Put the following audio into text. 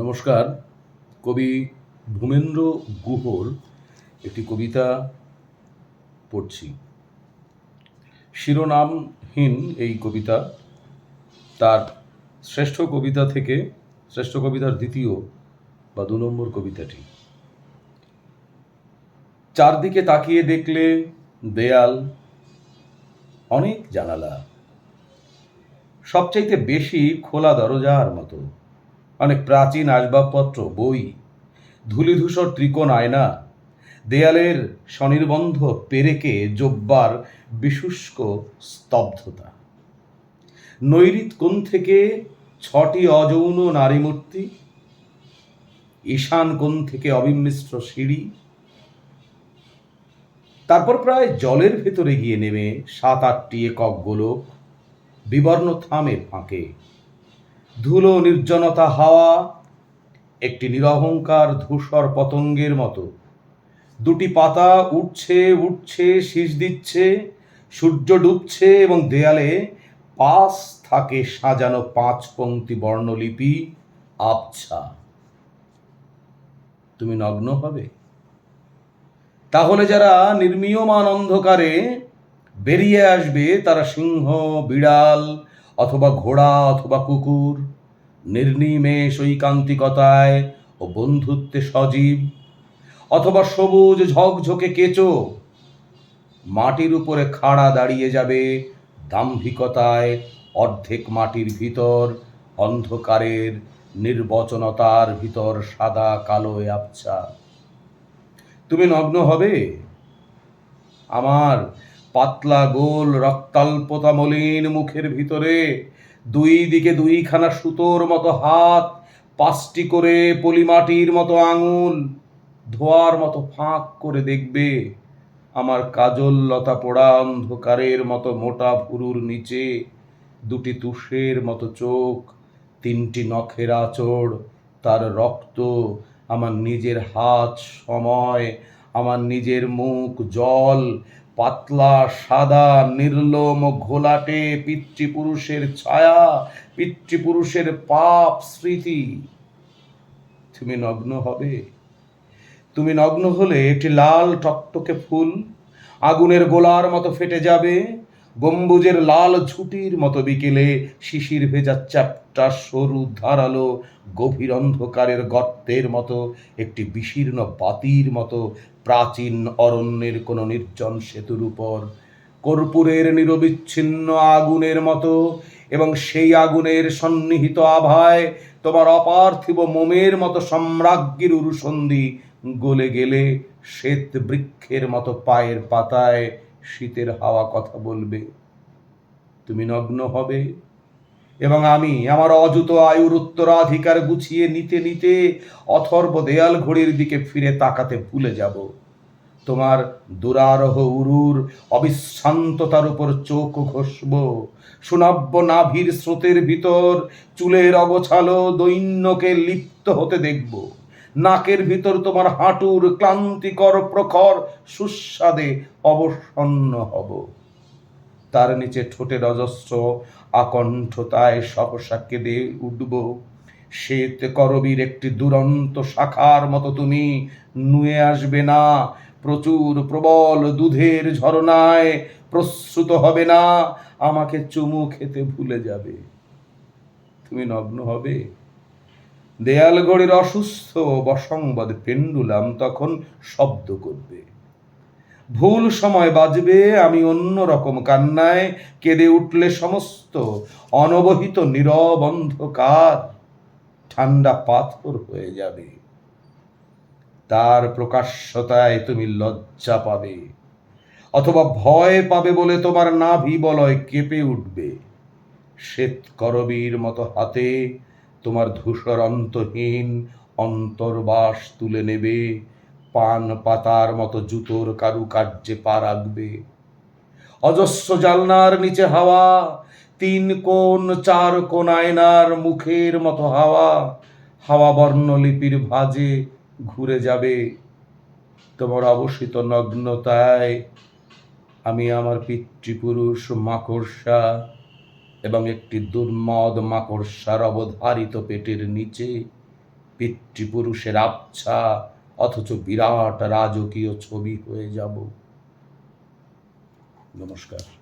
নমস্কার। কবি ভূমেন্দ্র গুহর একটি কবিতা পড়ছি। শিরোনামহীন এই কবিতা, তার শ্রেষ্ঠ কবিতা থেকে শ্রেষ্ঠ কবিতার দ্বিতীয় বা দু নম্বর কবিতাটি। চারদিকে তাকিয়ে দেখলে দেয়াল, অনেক জানালা, সবচাইতে বেশি খোলা দরজার মতো। অনেক প্রাচীন আসবাবপত্র, বই, ধূলিধূসর ত্রিকোণ আয়না, দেয়ালের স্বনির্বন্ধ পেরেকে জব্বার বিশুষ্ক স্তব্ধতা। নৈরিত কোণ থেকে ছটি অযৌন নারীমূর্তি, ঈশান কোণ থেকে অবিমিশ্র সিঁড়ি, তারপর প্রায় জলের ভেতরে গিয়ে নেমে সাত আটটি একক গোলক বিবর্ণ থামে ফাঁকে ধুলো নির্জনতা হাওয়া একটি নিরহংকার ধূসর পতঙ্গের মতো। দুটি পাতা উঠছে উঠছে শীষ দিচ্ছে, সূর্য ডুবছে এবং দেয়ালে পাশ থাকে সাজানো পাঁচ পংক্তি বর্ণলিপি, আবছা। তুমি নগ্ন হবে। তাহলে যারা নির্মীয়মান অন্ধকারে বেরিয়ে আসবে, তারা সিংহ, বিড়াল অথবা ঘোড়া অথবা কুকুর নির্নিমেষ ঐকান্তিকতায় ও বন্ধুত্বে সজীব, অথবা সবুজ ঝকঝকে কেঁচো, মাটির উপরে খাড়া দাঁড়িয়ে যাবে দাম্ভিকতায় অর্ধেক মাটির ভিতর, অন্ধকারের নির্বচনতার ভিতর সাদা কালো আবছা। তুমি নগ্ন হবে। আমার পাতলা গোল রক্তাল্পতা মলিন মুখের ভিতরে, দুই দিকে দুইখানা সুতোর মতো হাত, পাঁচটি করে পলিমাটির মতো আঙুল, ধোয়ার মতো ফাঁক করে দেখবে আমার কাজল লতা পোড়া অন্ধকারের মতো মোটা ভুরুর নিচে, দুটি তুষের মতো চোখ, তিনটি নখের আঁচড়, তার রক্ত, আমার নিজের হাত সময়, আমার নিজের মুখ জল পাতলা, সাদা, নির্লোম, ঘোলাটে, পিতৃপুরুষের ছায়া, পিতৃপুরুষের পাপ স্মৃতি। তুমি নগ্ন হবে। তুমি নগ্ন হলে একটি লাল টকটকে ফুল, আগুনের গোলার মতো ফেটে যাবে। গম্বুজের লাল ঝুটির মতো বিকেলে শিশির ভেজা চ্যাপটা সরু ধারালো, গভীর অন্ধকারের গর্তের মতো, একটি বিশীর্ণ বাতির মতো প্রাচীন অরণ্যের কোনো নির্জন সেতুর উপর। কর্পূরের নিরবিচ্ছিন্ন আগুনের মতো এবং সেই আগুনের সন্নিহিত আভায় তোমার অপার্থিব মোমের মতো সম্রাজ্ঞীর উরুসন্ধি গলে গেলে শ্বেত বৃক্ষের মতো পায়ের পাতায় শীতের হাওয়া কথা বলবে। তুমি নগ্ন হবে। এবং আমি আমার অযুত আয়ুর উত্তরাধিকার গুছিয়ে নিতে নিতে অথর্ব দেয়াল ঘড়ির দিকে ফিরে তাকাতে ভুলে যাব। তোমার দুরারোহ উরুর অবিশ্রান্ততার উপর চোখ ঘষব। সুনাব্য নাভির স্রোতের ভিতর চুলের অগোছালো দৈন্যকে লিপ্ত হতে দেখব। নাকের ভিতর তোমার হাঁটুর ক্লান্তিকর প্রখর সুস্বাদে অবসন্ন হব। তার নিচে ঠোঁটের অজস্র আকণ্ঠতায় সহসা কেঁদে উঠব। শ্বেত করবীর একটি দুরন্ত শাখার মতো তুমি নুয়ে আসবে না। প্রচুর প্রবল দুধের ঝরনায় প্রস্রুত হবে না। আমাকে চুমু খেতে ভুলে যাবে। তুমি নগ্ন হবে। দেয়াল গড়ির অসুস্থ বসংবাদ পেন্ডুলাম তখন শব্দ করবে। ভুল সময় বাজবে, আমি অন্য রকম কান্নায় কেঁদে উঠলে সমস্ত অনবহিত নীরব অন্ধকার ঠান্ডা পাথর হয়ে যাবে। তার প্রকাশ্যতায় তুমি লজ্জা পাবে, অথবা ভয় পাবে বলে তোমার নাভি বলয় কেঁপে উঠবে। শ্বেত করবীর মতো হাতে তোমার ধূসর অন্তহীন অন্তর্বাস তুলে নেবে, পান পাতার মতো জুতোর কারুকার্যে পা রাখবে। অজস্র জালনার নিচে হাওয়া, তিন কোণ, চার কোণ আয়নার মুখের মতো হাওয়া হাওয়া বর্ণলিপির ভাজে ঘুরে যাবে। তোমার অবসিত নগ্নতায় আমি আমার পিতৃপুরুষ মাকড়সা এবং একটি দুর্মদ মাকড়সার অবধারিত পেটের নিচে পিতৃপুরুষের আবছা অথচ বিরাট রাজকীয় ছবি হয়ে যাব। নমস্কার।